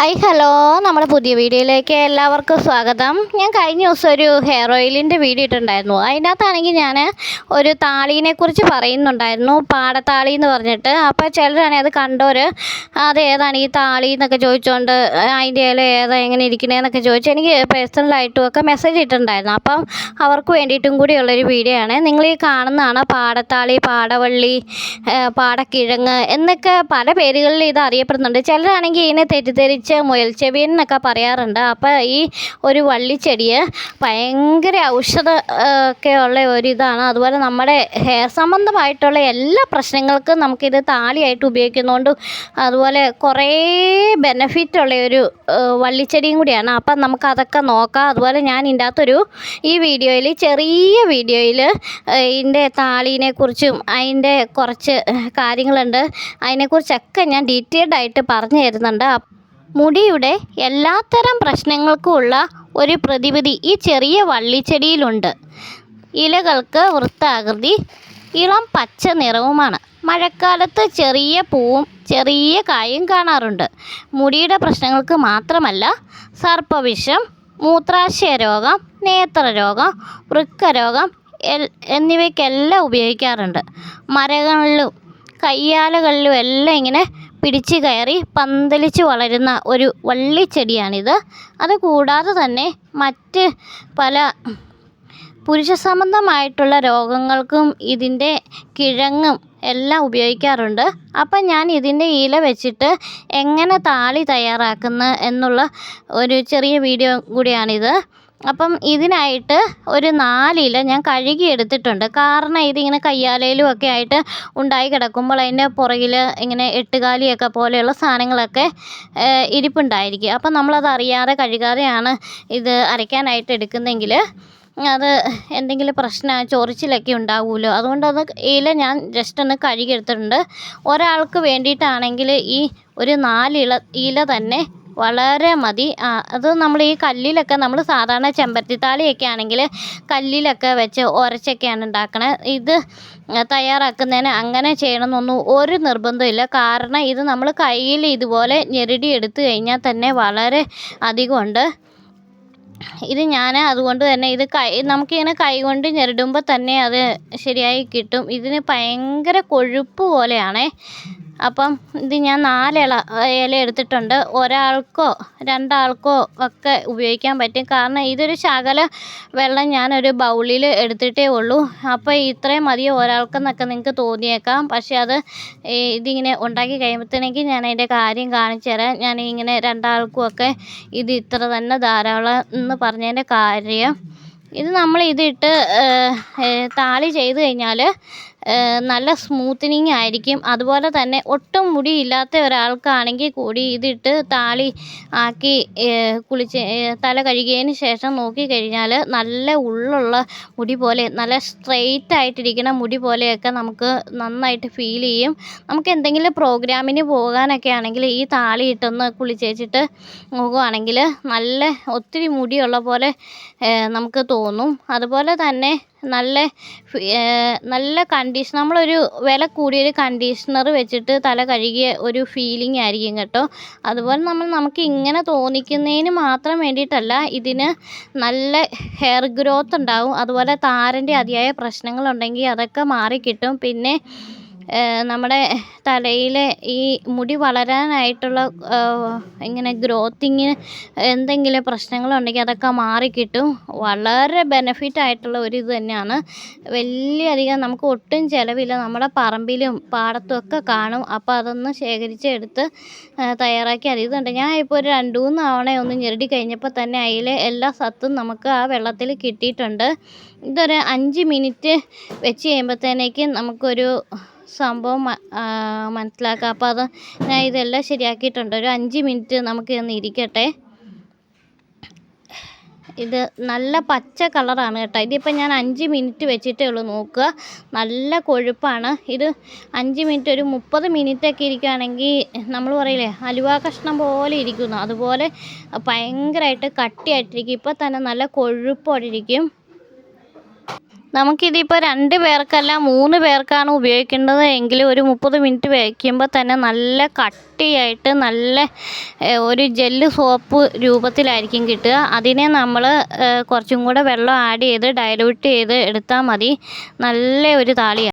Hi hello. നമ്മുടെ പുതിയ വീഡിയോയിലേക്ക് എല്ലാവർക്കും സ്വാഗതം. ഞാൻ കഴിഞ്ഞ ദിവസം ഒരു ഹെയർ ഓയിലിന്റെ വീഡിയോ ഇട്ടിട്ടുണ്ടായിരുന്നു. അതിനകത്താണെങ്കിൽ ഞാൻ ഒരു താളീനെക്കുറിച്ച് പറയുന്നുണ്ടായിരുന്നു. പാടത്താളി എന്ന് പറഞ്ഞിട്ട്. അപ്പോൾ ചിലരാണെങ്കിൽ അത് കണ്ടവർ അത് ഏതാണ് ഈ താളി? എന്നൊക്കെ ചോദിച്ചുകൊണ്ട് അതിന്റെ ഇല ഏതാ? എങ്ങനെ ഇരിക്കണേന്നൊക്കെ ചോദിച്ച് എനിക്ക് പേഴ്സണലായിട്ടും ഒക്കെ മെസ്സേജ് ഇട്ടിട്ടുണ്ടായിരുന്നു. അപ്പം അവർക്ക് വേണ്ടിയിട്ടും കൂടിയുള്ളൊരു വീഡിയോ ആണ്. നിങ്ങൾ ഈ കാണുന്നതാണ് പാടത്താളി പാടവള്ളി പാടക്കിഴങ്ങ് എന്നൊക്കെ പല പേരുകളിൽ ഇത് അറിയപ്പെടുന്നുണ്ട്. ചിലരാണെങ്കിൽ ഇതിനെ തെറ്റിദ്ധരിച്ച് മുയൽച്ചെവിയൻ എന്നൊക്കെ പറയാറുണ്ട്. അപ്പോൾ ഈ ഒരു വള്ളിച്ചെടിയെ ഭയങ്കര ഔഷധ ഒക്കെ ഉള്ള ഒരിതാണ്. അതുപോലെ നമ്മുടെ ഹെയർ സംബന്ധമായിട്ടുള്ള എല്ലാ പ്രശ്നങ്ങൾക്കും നമുക്കിത് താളിയായിട്ട് ഉപയോഗിക്കുന്നതുകൊണ്ട് അതുപോലെ കുറേ ബെനഫിറ്റ് ഉള്ള ഒരു വള്ളിച്ചെടിയും കൂടിയാണ്. അപ്പം നമുക്ക് അതൊക്കെ നോക്കാം. അതുപോലെ ഞാൻ ഇതിന്റെ അകത്തൊരു ഈ വീഡിയോയിൽ ചെറിയ വീഡിയോയിൽ ഇതിന്റെ താളീനെ കുറിച്ചും അതിന്റെ കുറച്ച് കാര്യങ്ങളുണ്ട്. അതിനെക്കുറിച്ചൊക്കെ ഞാൻ ഡീറ്റെയിൽഡ് ആയിട്ട് പറഞ്ഞു തരുന്നുണ്ട്. മുടിയുടെ എല്ലാത്തരം പ്രശ്നങ്ങൾക്കുമുള്ള ഒരു പ്രതിവിധി ഈ ചെറിയ വള്ളിച്ചെടിയിലുണ്ട്. ഇലകൾക്ക് വൃത്താകൃതി ഇളം പച്ച നിറവുമാണ്. മഴക്കാലത്ത് ചെറിയ പൂവും ചെറിയ കായും കാണാറുണ്ട്. മുടിയുടെ പ്രശ്നങ്ങൾക്ക് മാത്രമല്ല സർപ്പവിഷം മൂത്രാശയ രോഗം നേത്രരോഗം വൃക്കരോഗം എൽ എന്നിവയ്ക്കെല്ലാം ഉപയോഗിക്കാറുണ്ട്. മരങ്ങളിലും കയ്യാലകളിലും എല്ലാം ഇങ്ങനെ പിടിച്ച് കയറി പന്തലിച്ച് വളരുന്ന ഒരു വള്ളിച്ചെടിയാണിത് അത് കൂടാതെ തന്നെ മറ്റ് പല പുരുഷ സംബന്ധമായിട്ടുള്ള രോഗങ്ങൾക്കും ഇതിന്റെ കിഴങ്ങും എല്ലാം ഉപയോഗിക്കാറുണ്ട്. അപ്പം ഞാൻ ഇതിന്റെ ഇല വെച്ചിട്ട് എങ്ങനെ താളി തയ്യാറാക്കുന്നു എന്നുള്ള ഒരു ചെറിയ വീഡിയോ കൂടിയാണിത്. അപ്പം ഇതിനായിട്ട് ഒരു നാലില ഞാൻ കഴുകി എടുത്തിട്ടുണ്ട് കാരണം ഇതിങ്ങനെ കയ്യാലയിലും ഒക്കെ ആയിട്ട് ഉണ്ടായി കിടക്കുമ്പോൾ അതിന്റെ പുറകിൽ ഇങ്ങനെ എട്ടുകാലിയൊക്കെ പോലെയുള്ള സാധനങ്ങളൊക്കെ ഇരിപ്പുണ്ടായിരിക്കും. അപ്പം നമ്മളത് അറിയാതെ കഴുകാതെയാണ് ഇത് അരയ്ക്കാനായിട്ട് എടുക്കുന്നതെങ്കിൽ അത് എന്തെങ്കിലും പ്രശ്നം ചൊറിച്ചിലൊക്കെ ഉണ്ടാവുമല്ലോ. അതുകൊണ്ട് അത് ഇല ഞാൻ ജസ്റ്റ് ഒന്ന് കഴുകി എടുത്തിട്ടുണ്ട് ഒരാൾക്ക് വേണ്ടിയിട്ടാണെങ്കിൽ ഈ ഒരു നാലില ഇല തന്നെ വളരെ മതി. അത് നമ്മൾ ഈ കല്ലിലൊക്കെ നമ്മൾ സാധാരണ ചെമ്പരത്തിത്താളിയൊക്കെ ആണെങ്കിൽ കല്ലിലൊക്കെ വെച്ച് ഉരച്ചൊക്കെയാണ് ഉണ്ടാക്കണത് ഇത് തയ്യാറാക്കുന്നതിന് അങ്ങനെ ചെയ്യണമെന്നൊന്നും ഒരു നിർബന്ധമില്ല കാരണം ഇത് നമ്മൾ കയ്യിൽ ഇതുപോലെ ഞെരടി എടുത്തു കഴിഞ്ഞാൽ തന്നെ വളരെ അധികമുണ്ട്. ഇത് ഞാൻ അതുകൊണ്ട് തന്നെ ഇത് കൈ നമുക്കിങ്ങനെ കൈ കൊണ്ട് ഞെരടുമ്പോൾ തന്നെ അത് ശരിയായി കിട്ടും. ഇതിന് ഭയങ്കര കൊഴുപ്പ് പോലെയാണേ. അപ്പം ഇത് ഞാൻ നാലില ഇല എടുത്തിട്ടുണ്ട്. ഒരാൾക്കോ രണ്ടാൾക്കോ ഒക്കെ ഉപയോഗിക്കാൻ പറ്റും. കാരണം ഇതൊരു ശകല വെള്ളം ഞാനൊരു ബൗളിൽ എടുത്തിട്ടേ ഉള്ളൂ. അപ്പോൾ ഇത്രയും മതി ഒരാൾക്കെന്നൊക്കെ നിങ്ങൾക്ക് തോന്നിയേക്കാം. പക്ഷേ അത് ഇതിങ്ങനെ ഉണ്ടാക്കി കഴിയുമ്പോഴത്തേക്ക് ഞാൻ അതിന്റെ കാര്യം കാണിച്ചു തരാം. ഞാൻ ഇങ്ങനെ രണ്ടാൾക്കും ഒക്കെ ഇത് ഇത്ര തന്നെ ധാരാളം എന്ന് പറഞ്ഞതിന്റെ കാര്യം. ഇത് നമ്മൾ ഇതിട്ട് താളി ചെയ്ത് കഴിഞ്ഞാൽ നല്ല സ്മൂത്തനിങ് ആയിരിക്കും. അതുപോലെ തന്നെ ഒട്ടും മുടിയില്ലാത്ത ഒരാൾക്കാണെങ്കിൽ കൂടി ഇതിട്ട് താളി ആക്കി കുളിച്ച് തല കഴുകിയതിന് ശേഷം നോക്കിക്കഴിഞ്ഞാൽ നല്ല ഉള്ളുള്ള മുടി പോലെ നല്ല സ്ട്രെയിറ്റ് ആയിട്ടിരിക്കുന്ന മുടി പോലെയൊക്കെ നമുക്ക് നന്നായിട്ട് ഫീൽ ചെയ്യും. നമുക്ക് എന്തെങ്കിലും പ്രോഗ്രാമിന് പോകാനൊക്കെ ആണെങ്കിൽ ഈ താളി ഇട്ടൊന്ന് കുളിച്ചേച്ചിട്ട് നോക്കുകയാണെങ്കിൽ നല്ല ഒത്തിരി മുടിയുള്ള പോലെ നമുക്ക് തോന്നും. അതുപോലെ തന്നെ നല്ല നല്ല കണ്ടീഷൻ നമ്മളൊരു വില കൂടിയൊരു കണ്ടീഷണർ വെച്ചിട്ട് തല കഴുകിയ ഒരു ഫീലിംഗ് ആയിരിക്കും കേട്ടോ. അതുപോലെ നമ്മൾ നമുക്ക് ഇങ്ങനെ തോന്നിക്കുന്നതിന് മാത്രം വേണ്ടിയിട്ടല്ല ഇതിന് നല്ല ഹെയർ ഗ്രോത്ത് ഉണ്ടാവും. അതുപോലെ താരന്റെ അതിയായ പ്രശ്നങ്ങളുണ്ടെങ്കിൽ അതൊക്കെ മാറിക്കിട്ടും. പിന്നെ നമ്മുടെ തലയിലെ ഈ മുടി വളരാനായിട്ടുള്ള ഇങ്ങനെ ഗ്രോത്തിങ്ങിന് എന്തെങ്കിലും പ്രശ്നങ്ങളുണ്ടെങ്കിൽ അതൊക്കെ മാറിക്കിട്ടും. വളരെ ബെനഫിറ്റ് ആയിട്ടുള്ള ഒരു ഇത് തന്നെയാണ്. വലിയധികം നമുക്ക് ഒട്ടും ചിലവില്ല. നമ്മുടെ പറമ്പിലും പാടത്തും ഒക്കെ കാണും. അപ്പോൾ അതൊന്ന് ശേഖരിച്ചെടുത്ത് തയ്യാറാക്കി. അതിതുണ്ട് ഞാൻ ഇപ്പോൾ ഒരു രണ്ട് മൂന്ന് തവണ ഒന്ന് ഞെരടി കഴിഞ്ഞപ്പോൾ തന്നെ അതിലെ എല്ലാ സത്തും നമുക്ക് ആ വെള്ളത്തിൽ കിട്ടിയിട്ടുണ്ട്. ഇതൊരു അഞ്ച് മിനിറ്റ് വെച്ച് കഴിയുമ്പോഴത്തേനേക്കും നമുക്കൊരു സംഭവം മനസ്സിലാക്കുക അപ്പോൾ അത് ഞാൻ ഇതെല്ലാം ശരിയാക്കിയിട്ടുണ്ട്. ഒരു അഞ്ച് മിനിറ്റ് നമുക്ക് ഒന്ന് ഇരിക്കട്ടെ. ഇത് നല്ല പച്ച കളറാണ് കേട്ടോ. ഇതിപ്പോൾ ഞാൻ അഞ്ച് മിനിറ്റ് വെച്ചിട്ടേ ഉള്ളൂ നോക്കുക. നല്ല കൊഴുപ്പാണ്. ഇത് അഞ്ച് മിനിറ്റ് ഒരു മുപ്പത് മിനിറ്റൊക്കെ ഇരിക്കുകയാണെങ്കിൽ നമ്മൾ പറയില്ലേ അലുവ കഷ്ണം പോലെ ഇരിക്കുന്നു. അതുപോലെ ഭയങ്കരമായിട്ട് കട്ടിയായിട്ടിരിക്കും. ഇപ്പോൾ തന്നെ നല്ല കൊഴുപ്പോടെ ഇരിക്കും. നമുക്കിതിപ്പോൾ രണ്ട് പേർക്കല്ല മൂന്ന് പേർക്കാണ് ഉപയോഗിക്കേണ്ടത്. എങ്കിൽ ഒരു മുപ്പത് മിനിറ്റ് വയ്ക്കുമ്പോൾ തന്നെ നല്ല കട്ടിയായിട്ട് നല്ല ഒരു ജെല്ല് സോപ്പ് രൂപത്തിലായിരിക്കും കിട്ടുക. അതിനെ നമ്മൾ കുറച്ചും കൂടെ വെള്ളം ആഡ് ചെയ്ത് ഡയലൂട്ട് ചെയ്ത് എടുത്താൽ മതി. നല്ല ഒരു താളിയാണ്